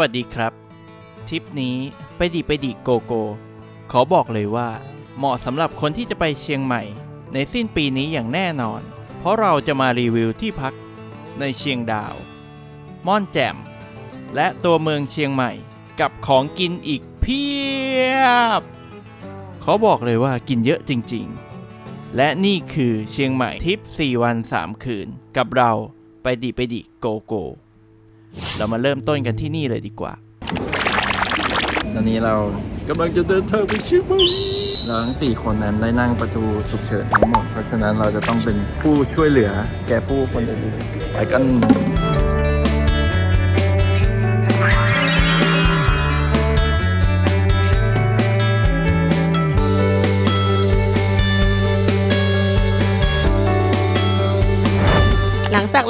วัสดีครับ ทริปนี้ไปดีไปดีโกโก้ขอบอกเลยว่า เหมาะสำหรับคนที่จะไปเชียงใหม่ ในสิ้นปีนี้อย่างแน่นอน เพราะเราจะมารีวิวที่พักในเชียงดาว ม่อนแจ่ม และตัวเมืองเชียงใหม่ กับของกินอีกเพียบ ขอบอกเลยว่ากินเยอะจริงๆ และนี่คือเชียงใหม่ทริป 4 วัน 3 คืน กับเราไปดีไปดีโกโก้ เรามาเริ่มต้นกันที่นี่เลยดีกว่า ตอนนี้เรากำลังจะเดินทางไปเชียงใหม่เราทั้งสี่คนนั้นได้นั่งประตูฉุกเฉินทั้งหมด เพราะฉะนั้นเราจะต้องเป็นผู้ช่วยเหลือแก่ผู้คนอื่นๆไปกัน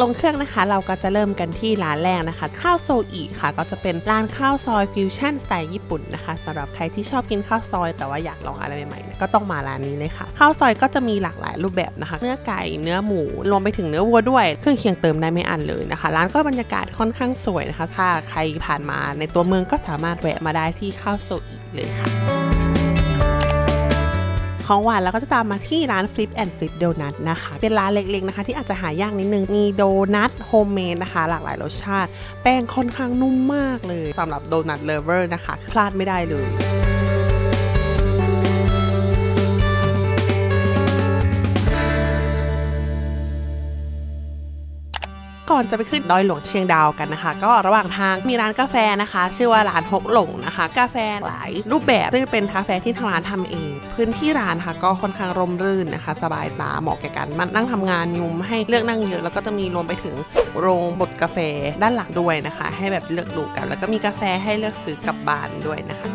ลงเครื่องนะคะ เราก็จะเริ่มกันที่ร้านแรกนะคะ ข้าวโซอีค่ะ ก็จะเป็นร้านข้าวซอยฟิวชั่นสไตล์ญี่ปุ่นนะคะสำหรับใครที่ชอบกินข้าวซอย แต่ว่าอยากลองอะไรใหม่ๆก็ต้องมาร้านนี้เลยค่ะ ข้าวซอยก็จะมีหลากหลายรูปแบบนะคะ เนื้อไก่เนื้อหมูรวมไปถึงเนื้อวัวด้วย เครื่องเคียงเติมได้ไม่อันเลยนะคะ ร้านก็บรรยากาศค่อนข้างสวยนะคะ ถ้าใครผ่านมาในตัวเมืองก็สามารถแวะมาได้ที่ข้าวโซอีเลยค่ะ ของหวานแล้วก็จะตามมาที่ร้าน Flip and Flip Donut นะคะ เป็นร้านเล็กๆนะคะ ที่อาจจะหายากนิดนึง มีโดนัทโฮมเมดนะคะ หลากหลายรสชาติ แป้งค่อนข้างนุ่มมากเลยสำหรับโดนัทเลเวอร์นะคะ พลาดไม่ได้เลยก่อนจะไปขึ้นดอยหลวงเชียงดาวกันนะคะ ก็ระหว่างทางมีร้านกาแฟนะคะ ชื่อว่าร้านฮกหลงนะคะ กาแฟหลายรูปแบบซึ่งเป็นกาแฟที่ทางร้านทำเอง พื้นที่ร้านค่ะก็ค่อนข้างร่มรื่นนะคะ สบายตาเหมาะแก่การมานั่งทำงานยุมให้เลือกนั่งเยอะ แล้วก็จะมีรวมไปถึงโรงบดกาแฟด้านหลังด้วยนะคะ ให้แบบเลือกดูกัน แล้วก็มีกาแฟให้เลือกซื้อกลับบ้านด้วยนะคะ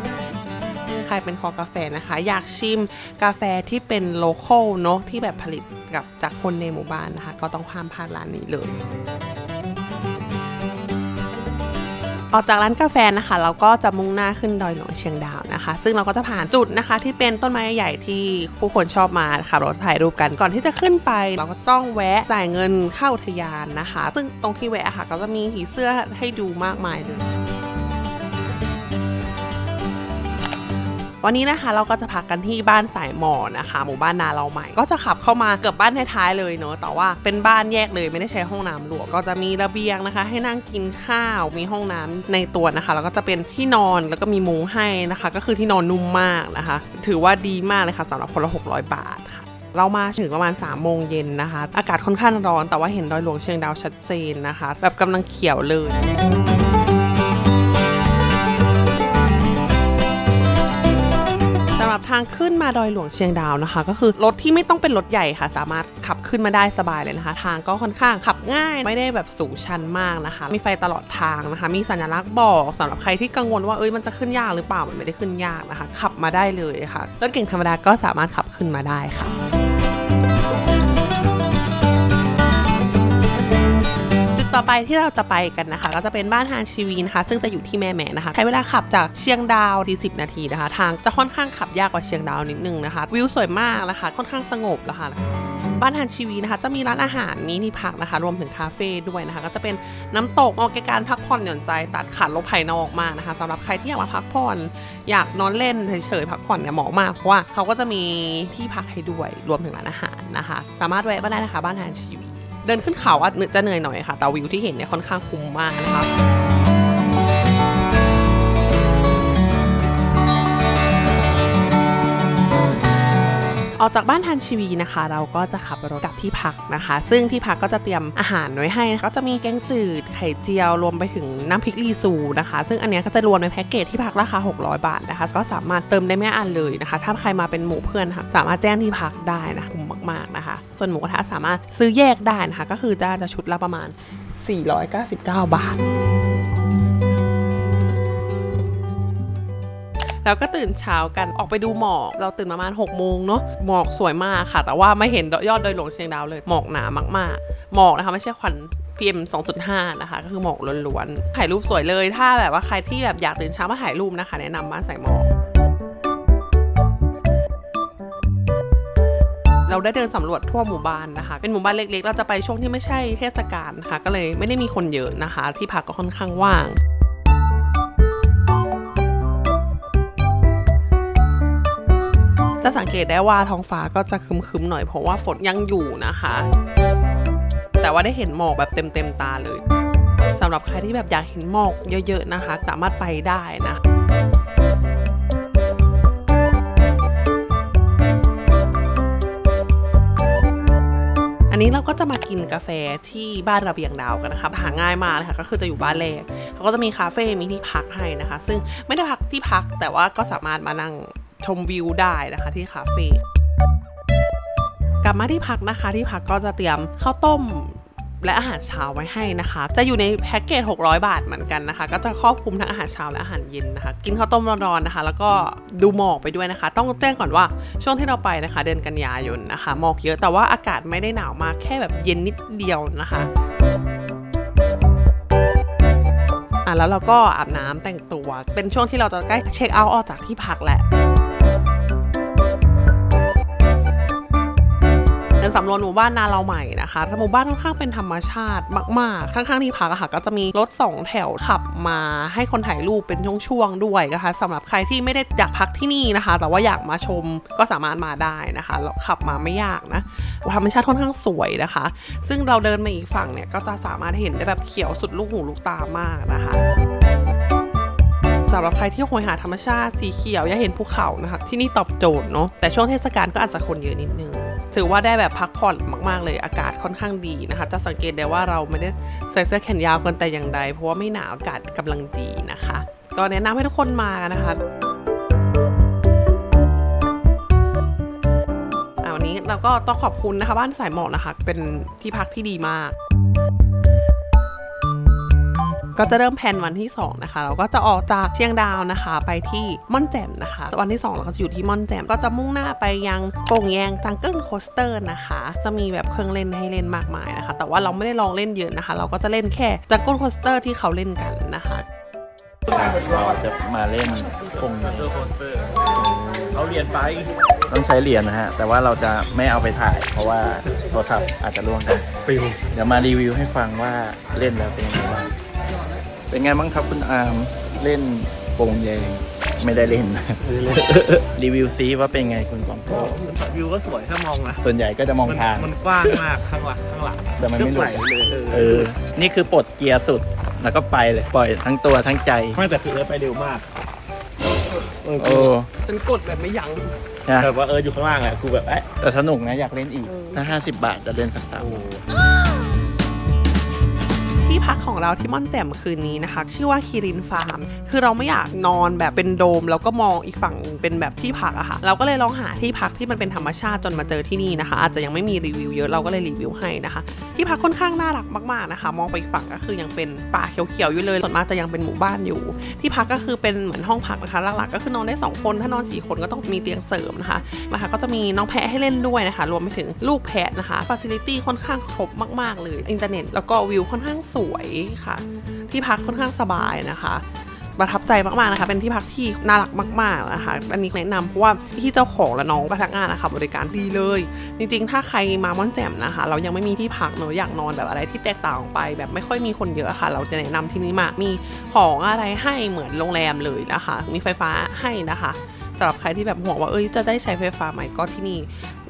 ใครเป็นคอกาแฟนะคะ อยากชิมกาแฟที่เป็นโลคอลเนาะที่แบบผลิตกับจากคนในหมู่บ้านนะคะ ก็ต้องห้ามพลาดร้านนี้เลย ออกจากร้านกาแฟนะคะ เราก็จะมุ่งหน้าขึ้นดอยหลวงเชียงดาวนะคะ ซึ่งเราก็จะผ่านจุดนะคะ ที่เป็นต้นไม้ใหญ่ที่ผู้คนชอบมาขับรถถ่ายรูปกันก่อนที่จะขึ้นไป เราก็ต้องแวะจ่ายเงินเข้าทยานนะคะ ซึ่งตรงที่แวะค่ะ ก็จะมีผีเสื้อให้ดูมากมายเลย วันนี้นะคะเราก็จะพักกันที่บ้านสายหมอนะคะ หมู่บ้านนาเราใหม่ ก็จะขับเข้ามาเกือบบ้านท้ายๆเลยเนอะแต่ว่าเป็นบ้านแยกเลยไม่ได้ใช้ห้องน้ำรวมก็จะมีระเบียงนะคะ ให้นั่งกินข้าวมีห้องน้ำในตัวนะคะแล้วก็จะเป็นที่นอนแล้วก็มีมุ้งให้นะคะ ก็คือที่นอนนุ่มมากนะคะ ถือว่าดีมากเลยค่ะสำหรับคนละ600 บาทค่ะเรามาถึงประมาณ3ามโมงเย็นนะคะ อากาศค่อนข้างร้อน แต่ว่าเห็นดอยหลวงเชียงดาวชัดเจนนะคะ แบบกำลังเขียวเลย ทางขึ้นมาดอยหลวงเชียงดาวนะคะ ก็คือรถที่ไม่ต้องเป็นรถใหญ่ค่ะ สามารถขับขึ้นมาได้สบายเลยนะคะ ทางก็ค่อนข้างขับง่ายไม่ได้แบบสูงชันมากนะคะ มีไฟตลอดทางนะคะ มีสัญลักษณ์บอกสำหรับใครที่กังวลว่าเอ้ยมันจะขึ้นยากหรือเปล่ามันไม่ได้ขึ้นยากนะคะ ขับมาได้เลยค่ะรถเก่งธรรมดาก็สามารถขับขึ้นมาได้ค่ะ ต่อไปที่เราจะไปกันนะคะ ก็จะเป็นบ้านฮานชีวีนะคะ ซึ่งจะอยู่ที่แม่แม่นะคะใช้เวลาขับจากเชียงดาว 40 นาทีนะคะ ทางจะค่อนข้างขับยากกว่าเชียงดาวนิดนึงนะคะ วิวสวยมากนะคะ ค่อนข้างสงบแล้วค่ะบ้านฮานชีวีนะคะ จะมีร้านอาหารมีที่พักนะคะ รวมถึงคาเฟ่ด้วยนะคะ ก็จะเป็นน้ำตกเหมาะแก่การพักผ่อนหย่อนใจตัดขาดลบภายนอกมากนะคะสำหรับใครที่อยากมาพักผ่อนอยากนอนเล่นเฉยๆพักผ่อนเนี่ยเหมาะมากเพราะว่าเขาก็จะมีที่พักให้ด้วยรวมถึงร้านอาหารนะคะ สามารถแวะมาได้นะคะ บ้านฮานชีวี เดินขึ้นเขาอาจจะเหนื่อยหน่อยค่ะ แต่วิวที่เห็นเนี่ยค่อนข้างคุ้มมากนะคะ ออกจากบ้านทันชีวีนะคะ เราก็จะขับรถกลับที่พักนะคะ ซึ่งที่พักก็จะเตรียมอาหารไว้ให้นะก็จะมีแกงจืดไข่เจียวรวมไปถึงน้ำพริกรีซูนะคะ ซึ่งอันเนี้ยก็จะรวมในแพ็กเกจที่พักราคา 600 บาทนะคะ ก็สามารถเติมได้ไม่อันเลยนะคะ ถ้าใครมาเป็นหมู่เพื่อนค่ะสามารถแจ้งที่พักได้นะคุ้มมากๆนะคะ ส่วนหมูกระทะสามารถซื้อแยกได้นะคะ ก็คือจะจะชุดละประมาณ 499 บาท แล้วก็ตื่นเช้ากันออกไปดูหมอก เราตื่นประมาณ6โมงเนาะหมอกสวยมากค่ะ แต่ว่าไม่เห็นยอดดอยหลวงเชียงดาวเลยหมอกหนามากๆหมอกนะคะไม่ใช่ควัน PM 2.5 นะคะ ก็คือหมอกล้วนๆถ่ายรูปสวยเลย ถ้าแบบว่าใครที่แบบอยากตื่นเช้ามาถ่ายรูปนะคะ แนะนำบ้านใส่หมอกเราได้เดินสำรวจทั่วหมู่บ้านนะคะ เป็นหมู่บ้านเล็กๆ เราจะไปช่วงที่ไม่ใช่เทศกาลนะคะ ก็เลยไม่ได้มีคนเยอะนะคะ ที่พักก็ค่อนข้างว่าง จะสังเกตได้ว่าท้องฟ้าก็จะคึมๆหน่อยเพราะว่าฝนยังอยู่นะคะ แต่ว่าได้เห็นหมอกแบบเต็มๆตาเลยสำหรับใครที่แบบอยากเห็นหมอกเยอะๆนะคะ สามารถไปได้นะอันนี้เราก็จะมากินกาแฟที่บ้านระเบียงดาวกันนะคะหาง่ายมากเลยค่ะก็คือจะอยู่บ้านแรกเขาก็จะมีคาเฟ่มีที่พักให้นะคะ ซึ่งไม่ได้พักที่พักแต่ว่าก็สามารถมานั่ง ชมวิวได้นะคะที่คาเฟ่กลับมาที่พักนะคะ ที่พักก็จะเตรียมข้าวต้มและอาหารเช้าไว้ให้นะคะ จะอยู่ในแพ็กเกจ 600 บาทเหมือนกันนะคะ ก็จะครอบคลุมทั้งอาหารเช้าและอาหารเย็นนะคะ กินข้าวต้มร้อนๆนะคะ แล้วก็ดูหมอกไปด้วยนะคะ ต้องแจ้งก่อนว่าช่วงที่เราไปนะคะ เดือนกันยายนนะคะ หมอกเยอะแต่ว่าอากาศไม่ได้หนาวมากแค่แบบเย็นนิดเดียวนะคะอะแล้วเราก็อาบน้ำแต่งตัว เป็นช่วงที่เราจะใกล้เช็คเอาท์ออกจากที่พักแหละ เป็นสำรวจหมู่บ้านนาเราใหม่นะคะหมู่บ้านค่อนข้างเป็นธรรมชาติมากๆ ข้างๆที่พักอะค่ะก็จะมีรถสองแถวขับมาให้คนถ่ายรูปเป็นช่วงๆด้วยนะคะสำหรับใครที่ไม่ได้อยากพักที่นี่นะคะ แต่ว่าอยากมาชมก็สามารถมาได้นะคะแล้วขับมาไม่ยากนะธรรมชาติค่อนข้างสวยนะคะ ซึ่งเราเดินมาอีกฝั่งเนี่ยก็จะสามารถเห็นได้แบบเขียวสุดลูกหูลูกตามากนะคะสำหรับใครที่โหยหาธรรมชาติสีเขียวอยากเห็นภูเขานะคะ ที่นี่ตอบโจทย์เนาะแต่ช่วงเทศกาลก็อาจจะคนเยอะนิดนึง ถือว่าได้แบบพักผ่อนมากๆเลยอากาศค่อนข้างดีนะคะ จะสังเกตได้ว่าเราไม่ได้ใส่เสื้อแขนยาวกันแต่อย่างใด เพราะว่าไม่หนาวอากาศกำลังดีนะคะ ก็แนะนำให้ทุกคนมานะคะอ่าวันนี้เราก็ต้องขอบคุณนะคะ บ้านสายหมอกนะคะ เป็นที่พักที่ดีมาก ก็จะเริ่มแพลนวันที่ 2 นะคะ เราก็จะออกจากเชียงดาวนะคะ ไปที่ม่อนแจ่มนะคะ วันที่ 2 เราก็จะอยู่ที่ม่อนแจ่มก็จะมุ่งหน้าไปยังโป่งแยงจังเกิลโคสเตอร์นะคะ จะมีแบบเครื่องเล่นให้เล่นมากมายนะคะ แต่ว่าเราไม่ได้ลองเล่นเยอะนะคะ เราก็จะเล่นแค่จังเกิลโคสเตอร์ที่เขาเล่นกันนะคะเราจะมาเล่นคงเตอร์โคสเตอร์เอาเหรียญไป ต้องใช้เหรียญนะฮะ แต่ว่าเราจะไม่เอาไปถ่าย เพราะว่าโทรศัพท์อาจจะล่วงได้ปิวเดี๋ยวมารีวิวให้ฟังว่าเล่นแล้วเป็นยังไงบ้าง เป็นไงบ้างครับคุณอาร์มเล่นโป่งแยงไม่ได้เล่น รีวิวซีว่าเป็นไงคุณกองโก้วิวก็สวยถ้ามองนะส่วนใหญ่ก็จะมองมันทาง มันกว้างมากข้างหลังข้างหลังแต่มันไม่หลุดไหลเลยเอเอออ นี่คือปลดเกียร์สุดแล้วก็ไปเลยปล่อยทั้งตัวทั้งใจไม่แต่คือเออไปเร็วมากเออโอ้ฉันกดแบบไม่ยั้งนะแบบว่าเอออยู่ข้างล่างแหละกูแบบเอ๊ะแต่สนุกนะอยากเล่นอีกถ้า 50 บาทจะเล่นสักสาม ที่พักของเราที่ม่อนแจ่มคืนนี้นะคะ ชื่อว่าคิรินฟาร์ม คือเราไม่อยากนอนแบบเป็นโดม แล้วก็มองอีกฝั่งเป็นแบบที่พักอะค่ะ เราก็เลยลองหาที่พักที่มันเป็นธรรมชาติจนมาเจอที่นี่นะคะ อาจจะยังไม่มีรีวิวเยอะเราก็เลยรีวิวให้นะคะ ที่พักค่อนข้างน่ารักมากๆนะคะ มองไปอีกฝั่งก็คือยังเป็นป่าเขียวๆอยู่เลยส่วนมากจะยังเป็นหมู่บ้านอยู่ ที่พักก็คือเป็นเหมือนห้องพักนะคะหลักๆก็คือนอนได้สองคนถ้านอนสี่คนก็ต้องมีเตียงเสริมนะคะนะคะก็จะมีน้องแพะให้เล่นด้วยนะคะ รวมไปถึงลูกแพะนะคะฟ a ซิลิตี้ค่อนข้างครบมาก ๆ เลย อินเทอร์เน็ตแล้วก็วิวค่อนข้างสวยค่ะ ที่พักค่อนข้างสบายนะคะ ประทับใจมากๆนะคะ เป็นที่พักที่น่ารักมากๆนะคะอันนี้แนะนำเพราะว่าพี่เจ้าของและน้องพนักงานนะคะบริการดีเลย จริงๆ ถ้าใครมาม่อนแจ่มนะคะ เรายังไม่มีที่พักเนอะอยากนอนแบบอะไรที่แตกต่างออกไป แบบไม่ค่อยมีคนเยอะค่ะ เราจะแนะนำที่นี่มากมีของอะไรให้เหมือนโรงแรมเลยนะคะ มีไฟฟ้าให้นะคะสำหรับใครที่แบบห่วงว่าเอ้ยจะได้ใช้ไฟฟ้าไหมก็ที่นี่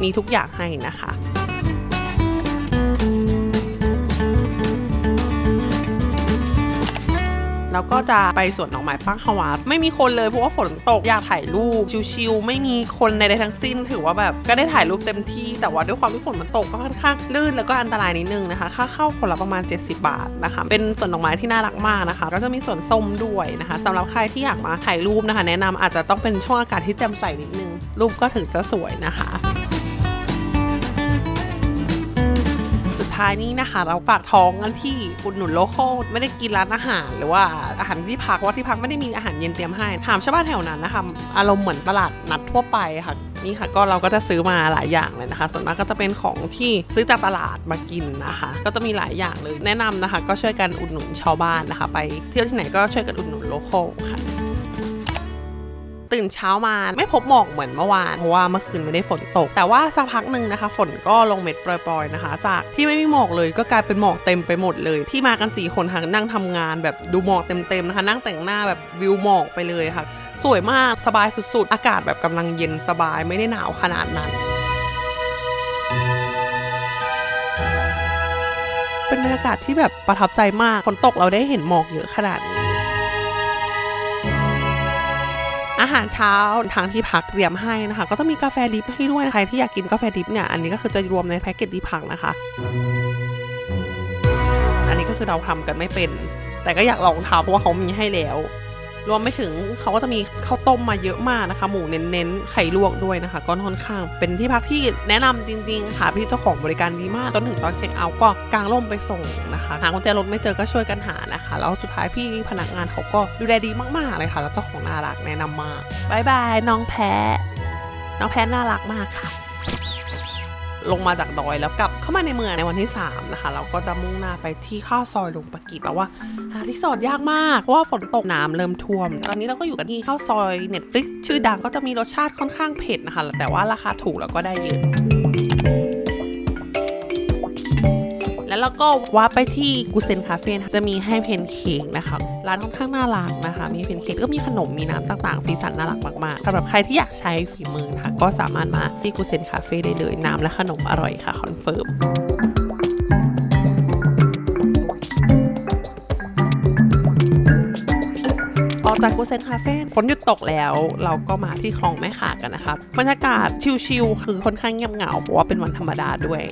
มีทุกอย่างให้นะคะ แล้วก็จะไปสวนดอกไม้ปักฮาวาไม่มีคนเลยเพราะว่าฝนตกอยากถ่ายรูปชิลๆไม่มีคนใดๆทั้งสิ้น ถือว่าแบบก็ได้ถ่ายรูปเต็มที่ แต่ว่าด้วยความที่ฝนมันตกก็ค่อนข้างลื่นแล้วก็อันตรายนิดนึงนะคะ ค่าเข้าคนละประมาณ 70 บาทนะคะ เป็นสวนดอกไม้ที่น่ารักมากนะคะ ก็จะมีสวนส้มด้วยนะคะสำหรับใครที่อยากมาถ่ายรูปนะคะ แนะนำอาจจะต้องเป็นช่วงอากาศที่แจ่มใสนิดนึงรูปก็ถึงจะสวยนะคะ ท้ายนี้นะคะ เราฝากท้องกันที่อุดหนุนโลคอลไม่ได้กินร้านอาหาร หรือว่าอาหารที่พักว่าที่พักไม่ได้มีอาหารเย็นเตรียมให้ ถามชาวบ้านแถวนั้นนะคะ อารมณ์เหมือนตลาดนัดทั่วไปค่ะนี่ค่ะก็เราก็จะซื้อมาหลายอย่างเลยนะคะ ส่วนมากก็จะเป็นของที่ซื้อจากตลาดมากินนะคะ ก็จะมีหลายอย่างเลยแนะนำนะคะ ก็ช่วยกันอุดหนุนชาวบ้านนะคะ ไปเที่ยวที่ไหนก็ช่วยกันอุดหนุนโลคอลค่ะ ตื่นเช้ามาไม่พบหมอกเหมือนเมื่อวานเพราะว่าเมื่อคืนไม่ได้ฝนตก แต่ว่าสักพักหนึ่งนะคะ ฝนก็ลงเม็ดโปรยๆนะคะ จากที่ไม่มีหมอกเลยก็กลายเป็นหมอกเต็มไปหมดเลย ที่มากันสี่คนค่ะนั่งทำงานแบบดูหมอกเต็มๆนะคะ นั่งแต่งหน้าแบบวิวหมอกไปเลยค่ะ สวยมากสบายสุดๆ อากาศแบบกำลังเย็นสบายไม่ได้หนาวขนาดนั้นเป็นบรรยากาศที่แบบประทับใจมาก ฝนตกเราได้เห็นหมอกเยอะขนาดนี้ อาหารเช้าทางที่พักเตรียมให้นะคะ ก็จะมีกาแฟดิบให้ด้วยใครที่อยากกินกาแฟดิบเนี่ยอันนี้ก็คือจะรวมในแพ็กเกจที่พักนะคะ อันนี้ก็คือเราทำกันไม่เป็น แต่ก็อยากลองทำเพราะว่าเขามีให้แล้ว รวมไปถึงเขาก็จะมีข้าวต้มมาเยอะมากนะคะ หมูเน้นๆ ไข่ลวกด้วยนะคะก็ค่อนข้าง เป็นที่พักที่แนะนำจริงๆ ค่ะพี่เจ้าของบริการดีมากจนถึงตอนเช็คเอาท์ก็กางร่มไปส่งนะคะหากุญแจรถไม่เจอก็ช่วยกันหานะคะ แล้วสุดท้ายพี่พนักงานเขาก็ดูแลดีมากๆเลยค่ะ แล้วเจ้าของน่ารักแนะนำมากบายบายน้องแพะน้องแพะน่ารักมากค่ะ ลงมาจากดอยแล้วกลับ เข้ามาในเมืองในวันที่ 3 นะคะ เราก็จะมุ่งหน้าไปที่ข้าวซอยลงปากีแต่ว่าหาที่สอดยากมากเพราะว่าฝนตกน้ำเริ่มท่วม ตอนนี้เราก็อยู่กันที่ข้าวซอย Netflix ชื่อดังก็จะมีรสชาติค่อนข้างเผ็ดนะคะ แต่ว่าราคาถูกแล้วก็ได้เยอะ แล้วก็ว่าไปที่กูเซนคาเฟ่จะมีให้เพนเค้กนะคะ ร้านค่อนข้างน่ารักนะคะ มีเพนเค้กก็มีขนมมีน้ำต่างๆ สีสันน่ารักมากๆสำหรับใครที่อยากใช้ฝีมือนะคะก็สามารถมาที่กูเซนคาเฟ่ได้เลย น้ำและขนมอร่อยค่ะคอนเฟิร์ม จากโกเซนคาเฟ่ฝนหยุดตกแล้ว เราก็มาที่คลองแม่ขากันนะคะบรรยากาศชิลๆคือค่อนข้างเงียบเหงาเพราะว่าเป็นวันธรรมดาด้วย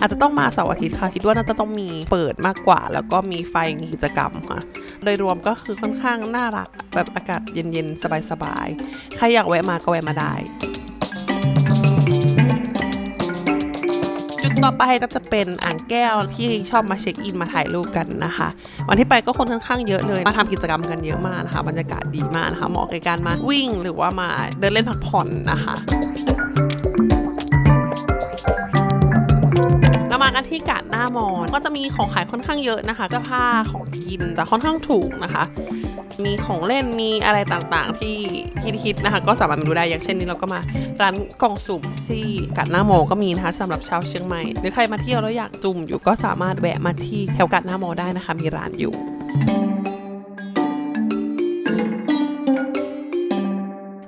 อาจจะต้องมาเสาร์อาทิตย์ค่ะคิดว่าน่าจะต้องมีเปิดมากกว่า แล้วก็มีไฟมีกิจกรรมค่ะ โดยรวมก็คือค่อนข้างน่ารักแบบอากาศเย็นๆ สบายๆ ใครอยากแวะมาก็แวะมาได้ ต่อไปก็จะเป็นอ่างแก้วที่ชอบมาเช็คอินมาถ่ายรูปกันนะคะ วันที่ไปก็คนค่อนข้างเยอะเลยมาทำกิจกรรมกันเยอะมากนะคะ บรรยากาศดีมากนะคะเหมาะกับการมาวิ่งหรือว่ามาเดินเล่นพักผ่อนนะคะ มากันที่กาดหน้ามอนก็จะมีของขายค่อนข้างเยอะนะคะเสื้อผ้าของกินจะค่อนข้างถูกนะคะ มีของเล่นมีอะไรต่างๆ ที่คิดๆนะคะ ก็สามารถมาดูได้อย่างเช่นนี้เราก็มาร้านกล่องสุ่มที่กาดหน้ามอก็มีนะคะสำหรับชาวเชียงใหม่ หรือใครมาเที่ยวแล้วอยากจุ่มอยู่ก็สามารถแวะมาที่แถวกาดหน้ามอได้นะคะ มีร้านอยู่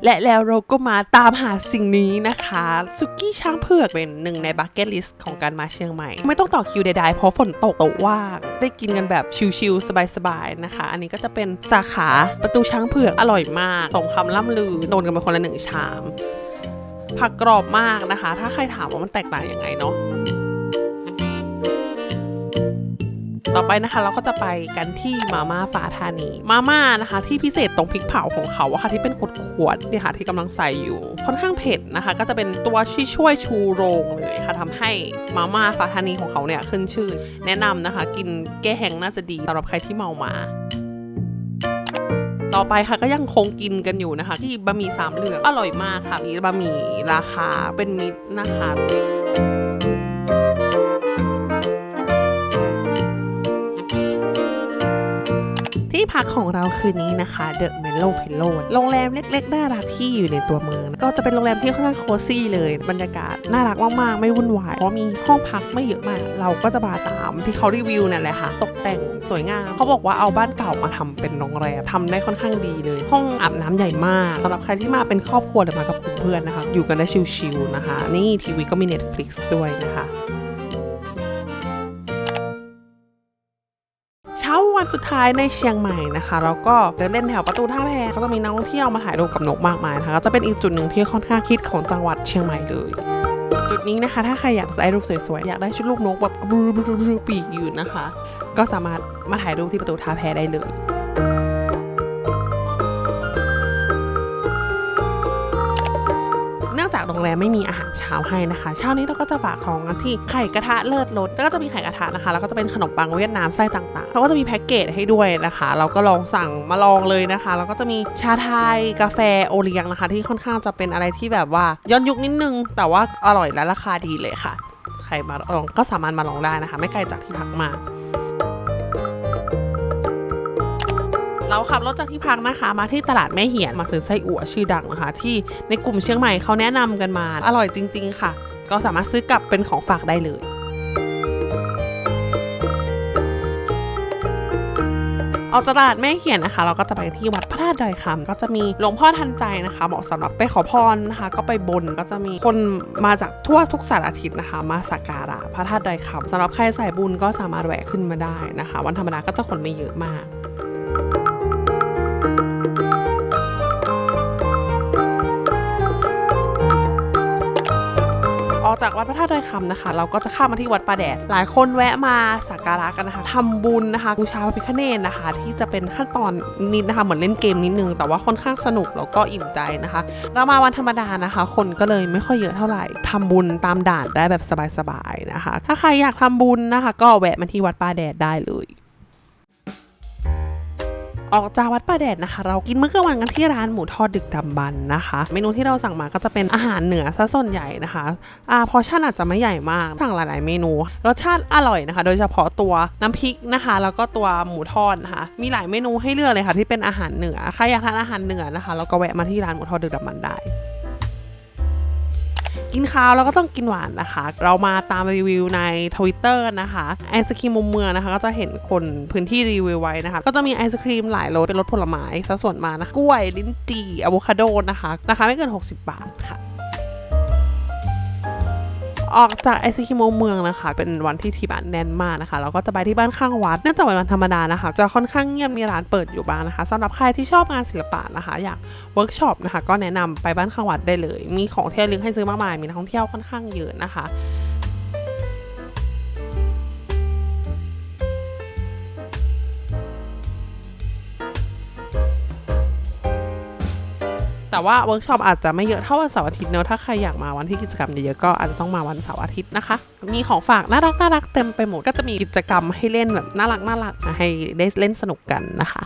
และแล้วเราก็มาตามหาสิ่งนี้นะคะซุกี้ช้างเผือกเป็นหนึ่งในบักเก็ตลิสต์ของการมาเชียงใหม่ ไม่ต้องต่อคิวใดๆ เพราะฝนตกโต๊ะว่างได้กินกันแบบชิลๆสบายๆนะคะ อันนี้ก็จะเป็นสาขาประตูช้างเผือกอร่อยมากสมคำล่ำลือโดนกันไปคนละหนึ่งชามผักกรอบมากนะคะ ถ้าใครถามว่ามันแตกต่างยังไงเนาะ ต่อไปนะคะ เราก็จะไปกันที่มาม่าฟ้าธานี มาม่านะคะ ที่พิเศษตรงพริกเผาของเขาอะค่ะที่เป็นขวดๆเนี่ยค่ะที่กำลังใส่อยู่ ค่อนข้างเผ็ดนะคะ ก็จะเป็นตัวที่ช่วยชูโรงเลยค่ะทำให้มาม่าฟ้าธานีของเขาเนี่ยขึ้นชื่อ แนะนำนะคะ กินแก้แห้งน่าจะดีสำหรับใครที่เมามาต่อไปค่ะก็ยังคงกินกันอยู่นะคะ ที่บะหมี่สามเหลืองอร่อยมากค่ะมีบะหมี่ราคาเป็นมิตรนะคะ ที่พักของเราคืนนี้นะคะ The Mellow p i l l o w โรงแรมเล็กๆน่ารักที่อยู่ในตัวเมือง ก็จะเป็นโรงแรมที่ค่อนข้างโคซี่เลยบรรยากาศน่ารักมากๆ ไม่วุ่นวายเพราะมีห้องพักไม่เยอะมาก เราก็จะมาตามที่เขารีวิวนั่นแหละค่ะ ตกแต่งสวยงาม เขาบอกว่าเอาบ้านเก่ามาทำเป็นโรงแรมทำได้ค่อนข้างดีเลย ห้องอาบน้ำใหญ่มากสำหรับใครที่มาเป็นครอบครัวหรือมากับกลุ่มเพื่อนนะคะ อยู่กันได้ชิลๆนะคะ นี่ทีวีก็มี Netflix ด้วยนะคะ สุดท้ายในเชียงใหม่นะคะแล้วก็เดินเล่นแถวประตูท่าแพก็จะมีนักท่องเที่ยวมาถ่ายรูปกับนกมากมายนะคะจะเป็นอีกจุดหนึ่งที่ค่อนข้างคิดของจังหวัดเชียงใหม่เลยจุดนี้นะคะถ้าใครอยากได้รูปสวยๆ อยากได้ชุดรูปนกแบบบลูบูบูปีกอยู่นะคะ ก็สามารถมาถ่ายรูปที่ประตูท่าแพได้เลย โรงแรมไม่มีอาหารเช้าให้นะคะ เช้านี้เราก็จะฝากท้องกันที่ไข่กระทะเลิศรสแล้วก็จะมีไข่กระทะนะคะ แล้วก็จะเป็นขนมปังเวียดนามไส้ต่างๆเขาก็จะมีแพ็กเกจให้ด้วยนะคะ เราก็ลองสั่งมาลองเลยนะคะ แล้วก็จะมีชาไทยกาแฟโอเลี้ยงนะคะ ที่ค่อนข้างจะเป็นอะไรที่แบบว่าย้อนยุคนิดนึง แต่ว่าอร่อยและราคาดีเลยค่ะ ใครมาลองก็สามารถมาลองได้นะคะ ไม่ไกลจากที่พักมาก เราขับรถจากที่พักนะคะ มาที่ตลาดแม่เหียนมาซื้อไส้อั่วชื่อดังนะคะ ที่ในกลุ่มเชียงใหม่เขาแนะนำกันมา อร่อยจริง ๆ ค่ะ ก็สามารถซื้อกลับเป็นของฝากได้เลยออกจากตลาดแม่เขียนนะคะ เราก็จะไปที่วัดพระธาตุดอยคำก็จะมีหลวงพ่อทันใจนะคะเหมาะสำหรับไปขอพรนะคะ ก็ไปบนก็จะมีคนมาจากทั่วทุกสารทิศนะคะ มาสักการะพระธาตุดอยคำสำหรับใครสายบุญก็สามารถแวะขึ้นมาได้นะคะ วันธรรมดาก็จะคนไม่เยอะมาก ออกจากวัดพระธาตุดอยคำนะคะ เราก็จะข้ามมาที่วัดป่าแดด หลายคนแวะมาสักการะกันนะคะทำบุญนะคะบูชาพระพิฆเนศนะคะ ที่จะเป็นขั้นตอนนิดนะคะ เหมือนเล่นเกมนิดนึง แต่ว่าค่อนข้างสนุกแล้วก็อิ่มใจนะคะ เรามาวันธรรมดานะคะ คนก็เลยไม่ค่อยเยอะเท่าไหร่ทำบุญตามด่านได้แบบสบายๆนะคะ ถ้าใครอยากทำบุญนะคะ ก็แวะมาที่วัดป่าแดดได้เลย ออกจากวัดป่าแดดนะคะ เรากินมื้อกลางวันกันที่ร้านหมูทอดดึกดำบรรนะคะ เมนูที่เราสั่งมาก็จะเป็นอาหารเหนือซะส่วนใหญ่นะคะอ่าพอชั่นอาจจะไม่ใหญ่มากสั่งหลายๆเมนู รสชาติอร่อยนะคะ โดยเฉพาะตัวน้ำพริกนะคะ แล้วก็ตัวหมูทอดนะคะมีหลายเมนูให้เลือกเลยค่ะที่เป็นอาหารเหนือใครอยากทานอาหารเหนือนะคะเราก็แวะมาที่ร้านหมูทอดดึกดำบรรได้ กินข้าวแล้วก็ต้องกินหวานนะคะ เรามาตามรีวิวใน Twitter นะคะไอศครีมมุมเมืองนะคะก็จะเห็นคนพื้นที่รีวิวไว้นะคะ ก็จะมีไอศครีมหลายรสเป็นรสผลไม้ซะส่วนมากนะกล้วยลิ้นจี่อะโวคาโดนะคะราคาไม่เกิน 60 บาทค่ะ ออกจากไอซิคิโมเมืองนะคะ เป็นวันที่ที่บ้านแน่นมากนะคะ เราก็จะไปที่บ้านข้างวัดเนื่องจากเป็นวันธรรมดานะคะ จะค่อนข้างเงียบมีร้านเปิดอยู่บ้างนะคะสำหรับใครที่ชอบงานศิลปะนะคะ อยากเวิร์กช็อปนะคะ ก็แนะนำไปบ้านข้างวัดได้เลย มีของเที่ยวลึกให้ซื้อมากมายมีนักท่องเที่ยวค่อนข้างเยอะนะคะ แต่ว่าเวิร์กช็อปอาจจะไม่เยอะเท่าวันเสาร์อาทิตย์เนอะถ้าใครอยากมาวันที่กิจกรรมเยอะๆก็อาจจะต้องมาวันเสาร์อาทิตย์นะคะ มีของฝากน่ารักน่ารักเต็มไปหมดก็จะมีกิจกรรมให้เล่นแบบน่ารักน่ารักให้ได้เล่นสนุกกันนะคะ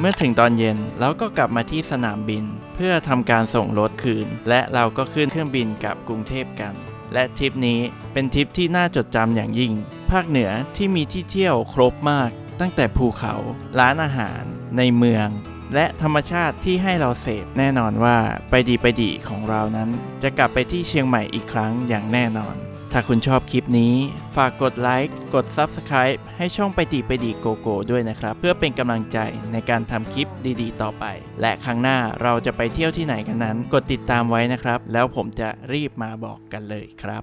เมื่อถึงตอนเย็นเราก็กลับมาที่สนามบิน เพื่อทำการส่งรถคืน และเราก็ขึ้นเครื่องบินกลับกรุงเทพกัน และทริปนี้เป็นทริปที่น่าจดจำอย่างยิ่ง ภาคเหนือที่มีที่เที่ยวครบมาก ตั้งแต่ภูเขา ร้านอาหาร ในเมือง และธรรมชาติที่ให้เราเสพแน่นอนว่าไปดีไปดีของเรานั้น จะกลับไปที่เชียงใหม่อีกครั้งอย่างแน่นอน ถ้าคุณชอบคลิปนี้ ฝากกดไลค์ กด Subscribe ให้ช่องไปดีไปดีโกโก้ด้วยนะครับ เพื่อเป็นกำลังใจในการทำคลิปดีๆ ต่อไป และครั้งหน้าเราจะไปเที่ยวที่ไหนกันนั้น กดติดตามไว้นะครับ แล้วผมจะรีบมาบอกกันเลยครับ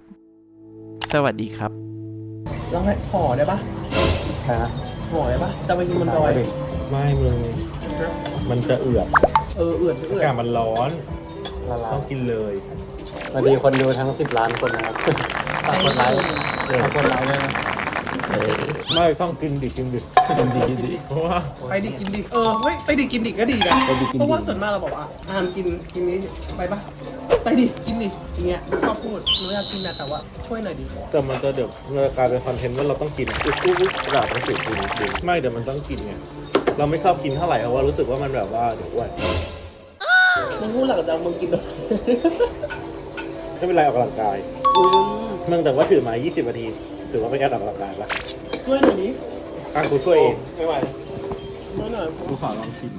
สวัสดีครับต้องให้ห่อได้ปะฮะห่อได้ปะจะไปกินบนดอยไม่มึงมันจะเอือดเออเอื่อนเอื่อานกาศมันร้อนละลาต้องกินเลย สวัสดีคนดูทั้ง 10 ล้านคนนะครับ ฝากกดไลค์ฝากกดไลค์ด้วยนะไม่ต้องกินดิกินดิกินดิกินดิเพราะว่าไปดิกินดิเออเฮ้ยไปดิกินดิก็ดีนะไปดิกินดิเพราะว่าส่วนมากเราบอกว่าอามกินกินนี้ไปปะไปดิกินดิอย่างเงี้ยชอบพูดหนูอยากกินนะแต่ว่าช่วยหน่อยดิแต่มันจะเดี๋ยวมันจะกลายเป็นคอนเทนต์ว่าเราต้องกินอุ๊บอุ๊บอุ๊บกระดาษหนังสือกินกินไม่แต่มันต้องกินไงเราไม่ชอบกินเท่าไหร่เพราะว่ารู้สึกว่ามันแบบว่าเดี๋ยวอ้วนมึงพูดหลังจากมึงกินเลยไม่เป็นไรออกกำลังกาย มึงแต่ว่าถือมา 20นาที ถือว่าเป็นการออกกำลังกายปะช่วยหน่อยดิอะกูช่วยเองไม่ไหวช่วยหน่อย กูขอลองชิม